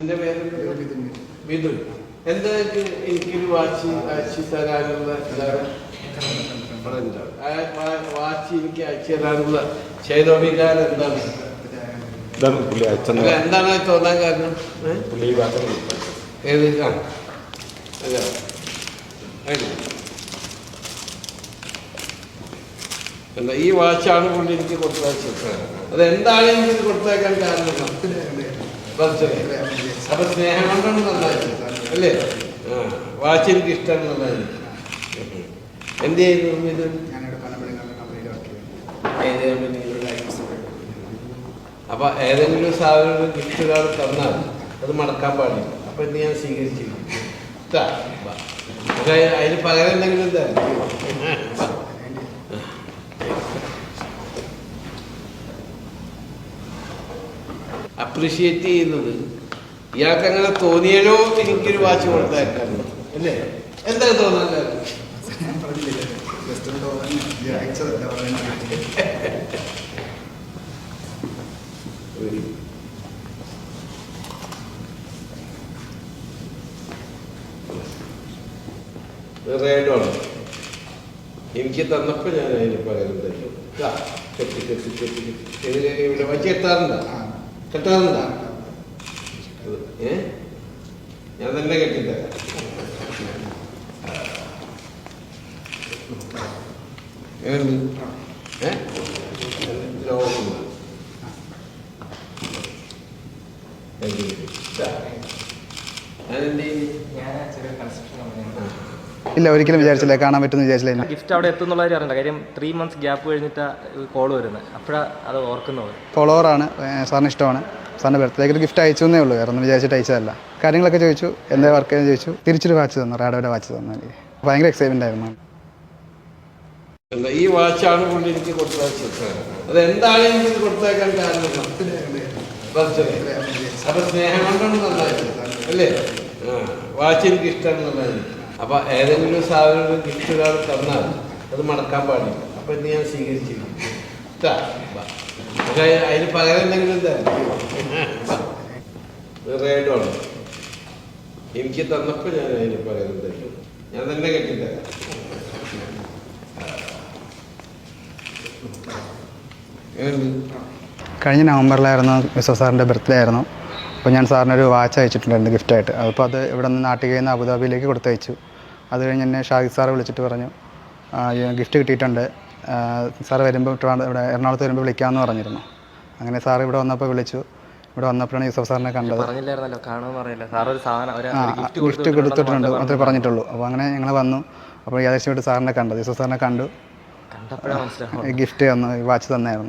എന്റെ പേര് വിധു. എന്താ എനിക്കൊരു വാച്ച് അയച്ചു തരാനുള്ള വാച്ച് എനിക്ക് അയച്ചു തരാനുള്ള ചെയ്തോടിക്കാൻ എന്താണ്? അല്ല, എന്താണ് തോന്നാൻ കാരണം? ഏത് ആ. അല്ല. അതിന്. ഈ വാച്ചാണ് പുള്ളി എനിക്ക് കൊടുത്തയച്ചത്. അത് എന്താണ് എനിക്ക് കൊടുത്തേക്കാൻ കാരണം? ബർത്ത്ഡേ അപ്പൊ സ്നേഹം കൊണ്ടാണ് നന്നായിരുന്നു അല്ലേ? ആ എനിക്ക് ഇഷ്ടമാണ് നന്നായിട്ട് എന്ത് ചെയ്യുന്നു ഇത് അപ്പൊ ഏതെങ്കിലും സാധനം ഗിഫ്റ്റ് ഒരാൾ തന്നാൽ അത് മടക്കാൻ പാടില്ല. അപ്പൊ ഇത് ഞാൻ സ്വീകരിച്ചിരിക്കും അതിന് പകരം എന്തെങ്കിലും എന്താ അപ്രീഷിയേറ്റ് ചെയ്യുന്നത്. ഇയാൾക്ക് അങ്ങനെ തോന്നിയാലോ എനിക്കൊരു വാച്ച് കൊടുത്തായിരിക്കാം അല്ലേ? എന്താ തോന്നുന്നത് എനിക്ക് തന്നപ്പോ ഞാൻ അതിന് ഇത് ഇവിടെ വച്ച് കെട്ടാറുണ്ടോ ആ. കെട്ടാറുണ്ടോ ഇത്, ഏ ഞാൻ ഇല്ല ഒരിക്കലും വിചാരിച്ചില്ല. കാണാൻ പറ്റുമെന്ന് വിചാരിച്ചില്ല ഗിഫ്റ്റ് അവിടെ എത്തുന്നുള്ള കാര്യം അറിയണ്ട. കാര്യം ത്രീ മന്ത്സ് ഗ്യാപ്പ് കഴിഞ്ഞിട്ട് കോൾ വരുന്നത്. അപ്പോഴാണ് അത് ഓർക്കുന്നത്. ഫോളോവറാണ് സാറിന് ഇഷ്ടമാണ്. സാറിന്റെ ബർത്ത്ഡേക്ക് ഒരു ഗിഫ്റ്റ് അയച്ചു എന്നേ ഉള്ളൂ. വേറെ ഒന്നും വിചാരിച്ചിട്ട് അയച്ചതല്ല. കാര്യങ്ങളൊക്കെ ചോദിച്ചു. എന്താ വർക്ക് ചെയ്യുന്നത് ചോദിച്ചു. തിരിച്ചൊരു വാച്ച് തന്നു. റാഡോയുടെ വാച്ച് തന്നു. എനിക്ക് ഭയങ്കര എക്സൈറ്റ്മെന്റ് ആയിരുന്നു. ഈ വാച്ചാണ് കൊണ്ട് എനിക്ക് കൊടുത്തത് അത് എന്താണ് എനിക്ക് കൊടുത്തേക്കാൻ കാരണം? അപ്പൊ സ്നേഹം കൊണ്ടാണ് നന്നായിട്ട് അല്ലേ? വാച്ച് എനിക്ക് ഇഷ്ടമാണ് നന്നായിട്ട് അപ്പൊ ഏതെങ്കിലും സാധനം ഗിഫ്റ്റ് ഒരാൾ തന്നാൽ അത് മടക്കാൻ പാടില്ല. അപ്പൊ ഇത് ഞാൻ സ്വീകരിച്ചിരിക്കും അതിന് പകരം എന്തെങ്കിലും തരും. എനിക്ക് തന്നപ്പോ ഞാൻ അതിന് പകരം തരും. ഞാൻ തന്നെ കെട്ടിത്തരാം? കഴിഞ്ഞ നവംബറിലായിരുന്നു വിശ്വ സാറിന്റെ ബർത്ത്ഡേ ആയിരുന്നു. അപ്പോൾ ഞാൻ സാറിനൊരു വാച്ച് അയച്ചിട്ടുണ്ടായിരുന്നു ഗിഫ്റ്റായിട്ട് അപ്പോൾ അത് ഇവിടെ നിന്ന് നാട്ടിൽ നിന്ന് അബുദാബിയിലേക്ക് കൊടുത്തയച്ചു. അത് കഴിഞ്ഞ് എന്നെ ഷാഹിദ് സാറ് വിളിച്ചിട്ട് പറഞ്ഞു ഗിഫ്റ്റ് കിട്ടിയിട്ടുണ്ട്. സാർ വരുമ്പോൾ ഇവിടെ എറണാകുളത്ത് വരുമ്പോൾ വിളിക്കാമെന്ന് പറഞ്ഞിരുന്നു. അങ്ങനെ സാർ ഇവിടെ വന്നപ്പോൾ വിളിച്ചു. ഇവിടെ വന്നപ്പോഴാണ് യൂസഫ് സാറിനെ കണ്ടത്. ഗിഫ്റ്റ് കൊടുത്തിട്ടുണ്ട് മാത്രമേ പറഞ്ഞിട്ടുള്ളൂ. അപ്പോൾ അങ്ങനെ ഞങ്ങൾ വന്നു. അപ്പോൾ യാദൃശ്യമായിട്ട് സാറിനെ കണ്ടത് യൂസഫ് സാറിനെ കണ്ടു. ഗിഫ്റ്റ് തന്നു വാച്ച് തന്നായിരുന്നു.